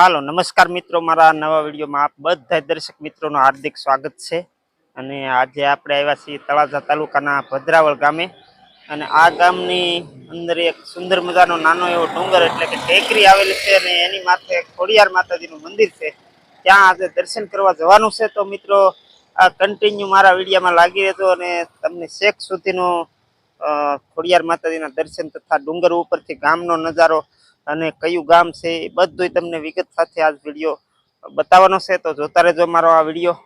હાલો, નમસ્કાર મિત્રો, મારા નવા વિડીયોમાં આપ બધા દર્શક મિત્રોનું હાર્દિક સ્વાગત છે. અને આજે આપણે આવ્યા છીએ તળાજા તાલુકાના ભદ્રાવળ ગામે. અને આ ગામની અંદર એક સુંદર મજાનો નાનો એવો ડુંગર એટલે કે ટેકરી આવેલી છે અને એની માથે ખોડિયાર માતાજીનું મંદિર છે. ત્યાં આજે દર્શન કરવા જવાનું છે. તો મિત્રો, આ કન્ટિન્યુ મારા વિડીયામાં લાગી રહેજો અને તમને શેખ સુધીનું ખોડિયાર માતાજીના દર્શન તથા ડુંગર ઉપરથી ગામનો નજારો અને કયું ગામ છે એ બધું તમને વિગત સાથે આજ વીડિયો બતાવવાનો છે. તો જોતા રહેજો મારો આ વીડિયો.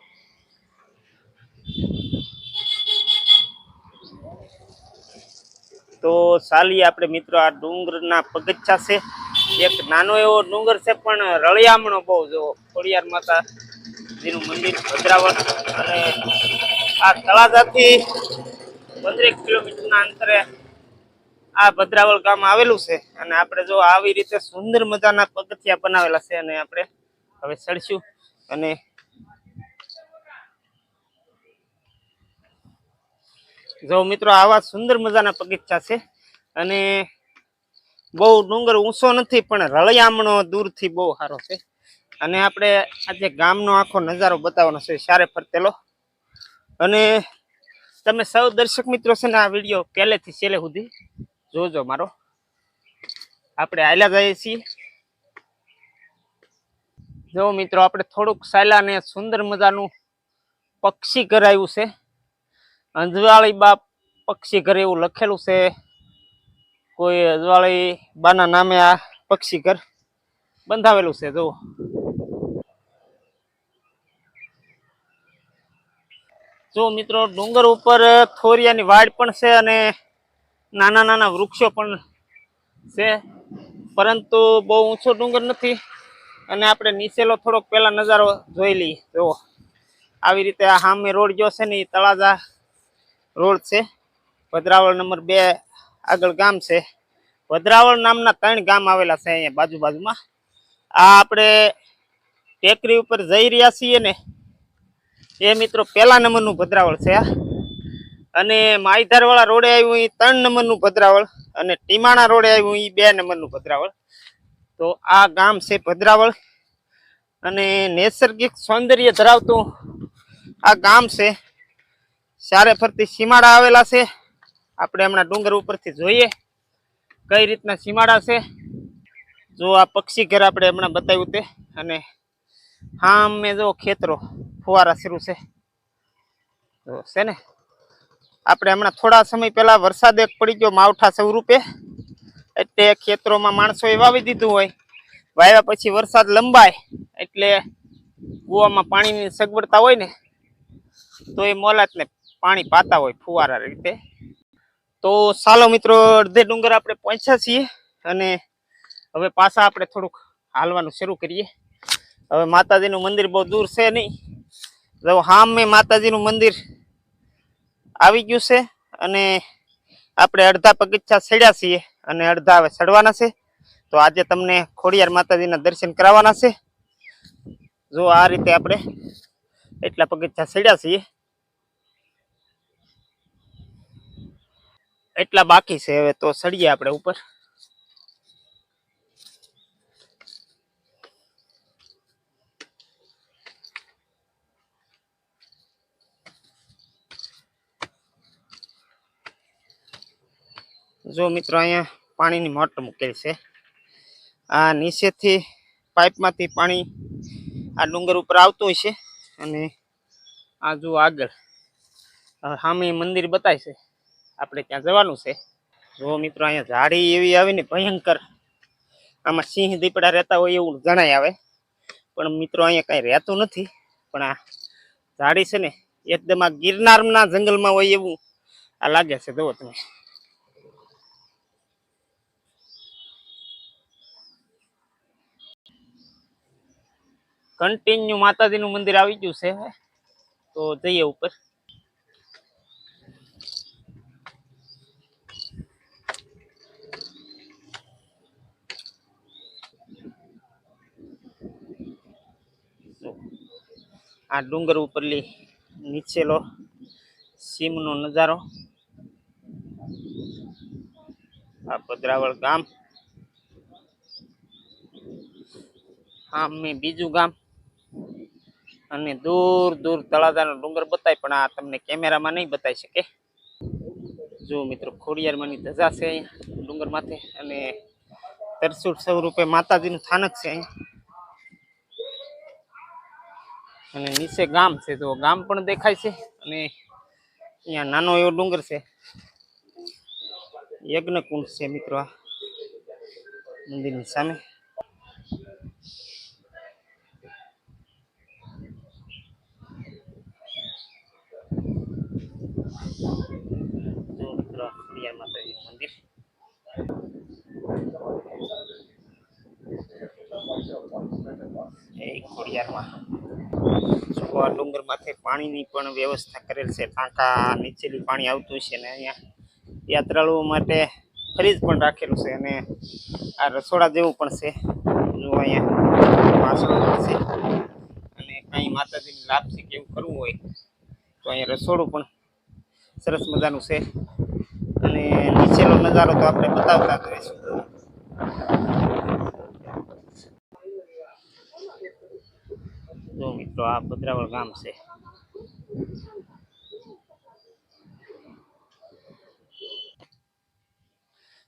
તો ચાલીએ આપણે મિત્રો આ ડુંગરના પગથિયા છે. એક નાનો એવો ડુંગર છે, પણ રળિયામણો બહુ જો ખોડિયાર માતાજીનું મંદિર ભદ્રાવળ અને આ તળાજાથી પંદરેક કિલોમીટરના અંતરે આ ભદ્રાવળ ગામ આવેલું છે અને આપણે જો આવી રીતે સુંદર મજાના પગથિયા બનાવેલા છે અને આપણે હવે ચડશું અને જો મિત્રો આવા સુંદર મજાના પગથિયા છે અને બહુ ડુંગર ઊંચો નથી, પણ રળિયામણો દૂરથી બહુ સારો છે. અને આપણે આજે ગામનો આખો નજારો બતાવવાનો છે સારે ફરતેલો. અને તમે સૌ દર્શક મિત્રો છે ને, આ વીડિયો પહેલેથી છેલ્લે સુધી જોજો મારો. આપણે આયલા જઈએ છીએ. જો મિત્રો, આપણે થોડુંક સાયલા ને સુંદર મજાનું પક્ષી ઘર આવ્યું છે. અંજવાળી બા પક્ષી ઘર એવું લખેલું છે. કોઈ અજવાળી બાના નામે આ પક્ષી ઘર બંધાવેલું છે જો જો મિત્રો, ડુંગર ઉપર થોરિયાની વાડ પણ છે અને નાના નાના વૃક્ષો પણ છે. પરંતુ બહુ ઊંચો ડુંગર નથી. અને આપણે નીચેલો થોડોક પહેલાં નજારો જોઈ લઈએ. જુઓ. આવી રીતે આ સામે રોડ જો છે ને, એ તળાજા રોડ છે. ભદ્રાવળ નંબર બે આગળ ગામ છે. ભદ્રાવળ નામના ત્રણ ગામ આવેલા છે અહીંયા બાજુ બાજુમાં આ આપણે ટેકરી ઉપર જઈ રહ્યા છીએ ને. એ મિત્રો પહેલા નંબરનું ભદ્રાવળ છે આ. અને માઈધાર વાળા રોડે આવ્યું એ ત્રણ નંબરનું ભદ્રાવળ અને ટીમાણા રોડે આવ્યું એ બે નંબરનું ભદ્રાવળ. તો આ ગામ છે ભદ્રાવળ અને નૈસર્ગિક સૌંદર્ય ધરાવતું આ ગામ છે. ચારે ફરતી સીમાડા આવેલા છે. આપણે હમણાં ડુંગર ઉપરથી જોઈએ કઈ રીતના સીમાડા છે. જો આ પક્ષી ઘર આપણે હમણાં બતાવ્યું તે અને હા મેં જો ખેતરો, ફુવારા શરૂ છે. છે ને? આપણે હમણાં થોડા સમય પહેલાં વરસાદ એક પડી ગયો માવઠા સ્વરૂપે, એટલે ખેતરોમાં માણસોએ વાવી દીધું હોય. વાવ્યા પછી વરસાદ લંબાય, એટલે કૂવામાં પાણીની સગવડતા હોય ને, તો એ મોલાતને પાણી પાતા હોય ફુવારા રીતે. તો ચાલો મિત્રો, અડધે ડુંગર આપણે પહોંચ્યા છીએ અને હવે પાછા આપણે થોડુંક હાલવાનું શરૂ કરીએ. હવે માતાજીનું મંદિર બહુ દૂર છે નહીં. જો હા મેં માતાજીનું મંદિર આવી ગયું છે અને આપણે અડધા પગથિયા સડ્યા છીએ અને અડધા હવે સડવાના છે. તો આજે તમને ખોડિયાર માતાજીના દર્શન કરાવવાના છે. જો આ રીતે આપણે એટલા પગથિયા સડ્યા છીએ. એટલા બાકી છે હવે તો સડીએ આપણે ઉપર. જો મિત્રો અહીંયા પાણીની મોટર મૂકેલી છે. આ નીચેથી પાઇપમાંથી પાણી આ ડુંગર ઉપર આવતું હોય છે અને આ જો આગળ. સામે મંદિર બતાય છે. આપણે ત્યાં જવાનું છે. જો મિત્રો અહીંયા ઝાડી એવી આવીને ભયંકર આમાં સિંહ દીપડા રહેતા હોય એવું જણાય આવે. પણ મિત્રો અહીંયા કાંઈ રહેતું નથી. પણ આ ઝાડી છે ને એકદમ આ ગિરનારના જંગલમાં હોય એવું આ લાગે છે. જુઓ તમે. કન્ટિન્યુ માતાજીનું મંદિર આવી ગયું છે. તો જઈએ ઉપર. આ ડુંગર ઉપરલી નીચેલો સીમનો નજારો. આ ભદ્રાવળ ગામ. આમ બીજું ગામ. અને દૂર દૂર તળાજાનો ડુંગર બતાય, પણ આ તમને કેમેરામાં નહીં બતાવી શકે. જો મિત્રો, ખોડિયારમાંની ધજા છે અહીંયા ડુંગર માથે અને તરસુટ સ્વરૂપે માતાજીનું સ્થાનક છે અહીંયા અને નીચે ગામ છે, તો ગામ પણ દેખાય છે, અને અહીંયા નાનો એવો ડુંગર છે. યજ્ઞકુંડ છે મિત્રો આ મંદિરની સામે જો મિત્રો માતાજી મંદિર. આ ડુંગર માથે પાણીની પણ વ્યવસ્થા કરેલ છે. ટાંકા નીચેલી પાણી આવતું છે ને અહીંયા. યાત્રાળુઓ માટે ફ્રીજ પણ રાખેલું છે અને આ રસોડા જેવું પણ છે. જો અહીંયા વાસણો છે. અને કાંઈ માતાજીની લાભ છે કે એવું કરવું હોય તો અહીંયા રસોડું પણ સરસ મજાનું છે. અને નીચેનો નજારો તો આપણે બતાવતા જ રહીશું. જો મિત્રો, આ ભદ્રાવળ ગામ છે.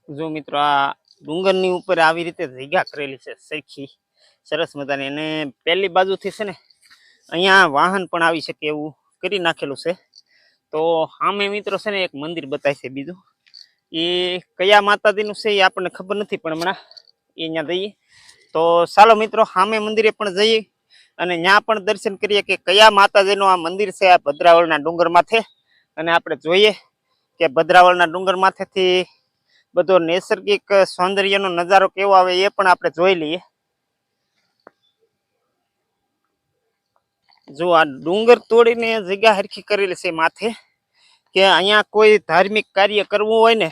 જો મિત્રો, આ ડુંગરની ઉપર આવી રીતે જગ્યા કરેલી છે સરખી, સરસ મજાની. અને પહેલી બાજુથી છે ને, અહીંયા વાહન પણ આવી શકે એવું કરી નાખેલું છે. તો સામે મિત્રો છે ને એક મંદિર બતાય છે બીજું. એ કયા માતાજીનું છે એ આપણને ખબર નથી પણ હમણાં એ ત્યાં જઈએ. તો ચાલો મિત્રો સામે મંદિરે પણ જઈએ અને ત્યાં પણ દર્શન કરીએ કે કયા માતાજીનું આ મંદિર છે, આ ભદ્રાવળના ડુંગર માથે. અને આપણે જોઈએ કે ભદ્રાવળના ડુંગર માથેથી બધો નૈસર્ગિક સૌંદર્યનો નજારો કેવો આવે એ પણ આપણે જોઈ લઈએ. જો આ ડુંગર તોડીને જગ્યા હરખી કરેલી છે માથે, કે અહીંયા કોઈ ધાર્મિક કાર્ય કરવું હોય ને,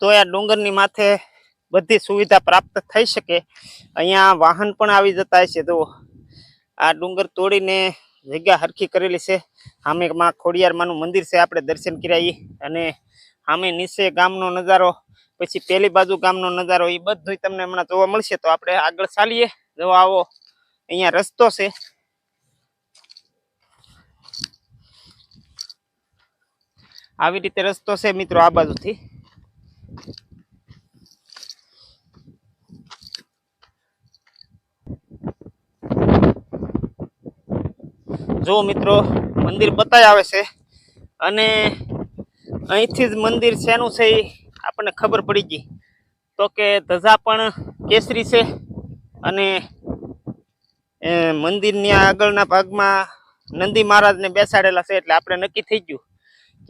તો આ ડુંગરની માથે બધી સુવિધા પ્રાપ્ત થઈ શકે. અહીંયા વાહન પણ આવી જતા છે. તો આ ડુંગર તોડીને જગ્યા હરખી કરેલી છે. સામે માં ખોડિયારમાંનું મંદિર છે, આપણે દર્શન કર્યા અને સામે નીચે ગામનો નજારો, પછી પેલી બાજુ ગામનો નજારો એ બધું તમને હમણાં જોવા મળશે. તો આપણે આગળ ચાલીએ. જો આવો, અહીંયા રસ્તો છે. આવી રીતે રસ્તો છે મિત્રો આ બાજુથી. જો મિત્રો મંદિર બતાય આવે છે અને અહીંથી જ મંદિર શેનું છે એ આપણને ખબર પડી ગઈ. તો કે ધજા પણ કેસરી છે અને મંદિરની આગળના ભાગમાં નંદી મહારાજને બેસાડેલા છે એટલે આપણે નક્કી થઈ ગયું.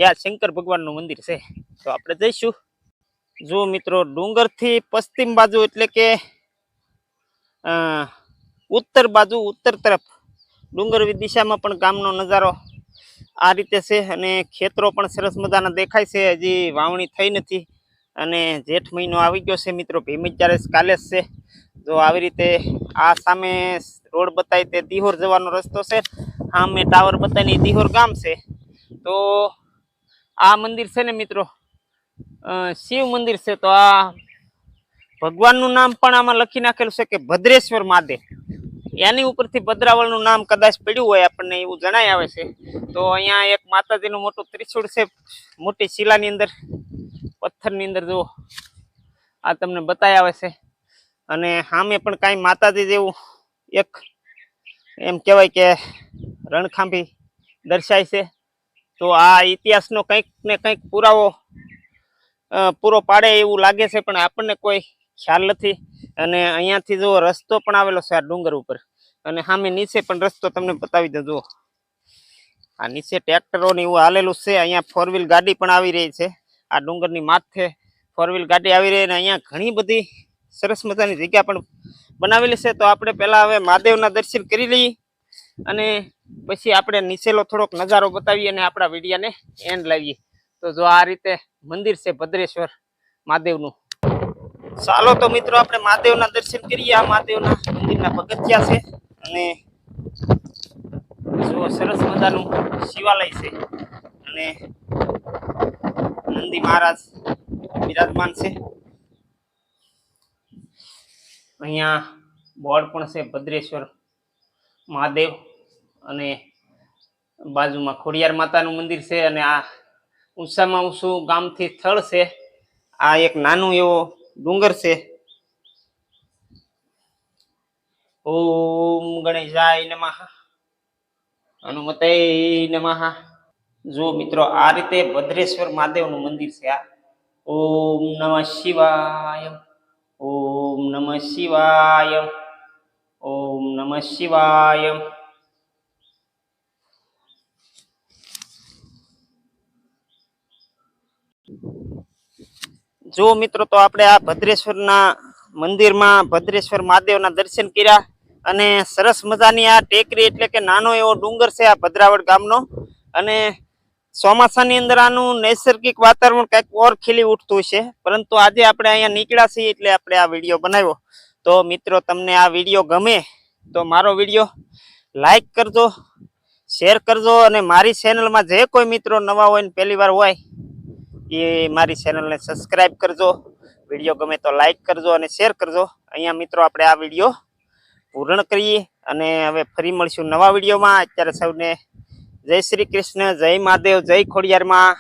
આ શંકર ભગવાનનું મંદિર છે. તો આપણે જઈશું. જો મિત્રો, ડુંગરથી પશ્ચિમ બાજુ એટલે કે ઉત્તર બાજુ, ઉત્તર તરફ ડુંગર દિશામાં પણ ગામનો નજારો આ રીતે છે અને ખેતરો પણ સરસ મજાના દેખાય છે. હજી વાવણી થઈ નથી અને જેઠ મહિનો આવી ગયો છે મિત્રો ભીમચારે કાલે જ છે. જો આવી રીતે આ સામે રોડ બતાવી તે દિહોર જવાનો રસ્તો છે. સામે ટાવર બતાવીને દિહોર ગામ છે. તો આ મંદિર છે ને મિત્રો? શિવ મંદિર છે. તો આ ભગવાનનું નામ પણ આમાં લખી નાખેલું છે કે ભદ્રેશ્વર મહાદેવ. એની ઉપરથી ભદ્રાવળનું નામ કદાચ પડ્યું હોય આપણને, એવું જણાય આવે છે. તો અહીંયા એક માતાજીનું મોટું ત્રિશુળ છે, મોટી શિલાની અંદર, પથ્થરની અંદર જુઓ. આ તમને બતાવી આવે છે. અને સામે પણ કાંઈ માતાજી જેવું એક એમ કહેવાય કે રણખાંભી દર્શાય છે. તો આ ઇતિહાસનો કંઈક ને કંઈક પુરાવો પૂરો પાડે એવું લાગે છે, પણ આપણને કોઈ ખ્યાલ નથી. અને અહીંયાથી જુઓ, રસ્તો પણ આવેલો છે આ ડુંગર ઉપર. અને સામે નીચે પણ રસ્તો તમને બતાવી દઉં, જુઓ. આ નીચે ટ્રેક્ટરોને એવું હાલેલું છે, અહીંયા ફોર વ્હીલ ગાડી પણ આવી રહી છે. આ ડુંગરની માથે ફોર વ્હીલ ગાડી આવી રહી અને અહીંયા ઘણી બધી સરસ મજાની જગ્યા પણ બનાવેલી છે. તો આપણે પહેલાં હવે મહાદેવના દર્શન કરી લઈએ અને પછી આપણે નીચેલો થોડોક નજારો બતાવીએ અને આપણા વિડીયાને એન્ડ લાવીએ. તો જો આ રીતે મંદિર છે ભદ્રેશ્વર મહાદેવનું. ચાલો તો મિત્રો આપણે મહાદેવના દર્શન કરીએ. આ મહાદેવના મંદિરના પગથિયા છે અને જો સરસ મજાનું શિવાલય છે અને નંદી મહારાજ બિરાજમાન છે. અહીંયા બોર્ડ પણ છે ભદ્રેશ્વર મહાદેવ. અને બાજુમાં ખોડિયાર માતાનું મંદિર છે અને આ ઊંચામાં ઊંચું ગામથી સ્થળ છે. આ એક નાનું એવો ડુંગર છે. ઓમ ગણેશાય નમઃ. હનુમતે નમઃ. જો મિત્રો આ રીતે ભદ્રેશ્વર મહાદેવનું મંદિર છે આ. ઓમ નમઃ શિવાય. ઓમ નમઃ શિવાય. ઓમ નમઃ શિવાય. જો મિત્રો તો આપણે આ ભદ્રેશ્વરના મંદિરમાં ભદ્રેશ્વર મહાદેવના દર્શન કર્યા અને સરસ મજાની આ ટેકરી એટલે કે નાનો એવો ડુંગર છે આ ભદ્રાવડ ગામનો. અને ચોમાસાની અંદર આનું નૈસર્ગિક વાતાવરણ કંઈક ઓર ખીલી ઉઠતું છે પરંતુ આજે આપણે અહીંયા નીકળ્યા છીએ એટલે આપણે આ વીડિયો બનાવ્યો. તો મિત્રો, તમને આ વીડિયો ગમે તો મારો વીડિયો લાઈક કરજો, શેર કરજો અને મારી ચેનલમાં જે કોઈ મિત્રો નવા હોય ને પહેલી વાર હોય એ મારી ચેનલને સબસ્ક્રાઇબ કરજો. વીડિયો ગમે તો લાઈક કરજો અને શેર કરજો. અહીંયા મિત્રો આપણે આ વીડિયો પૂર્ણ કરીએ અને હવે ફરી મળશું નવા વિડીયોમાં. અત્યારે સૌને જય શ્રી કૃષ્ણ, જય મહાદેવ, જય ખોડિયારમાં.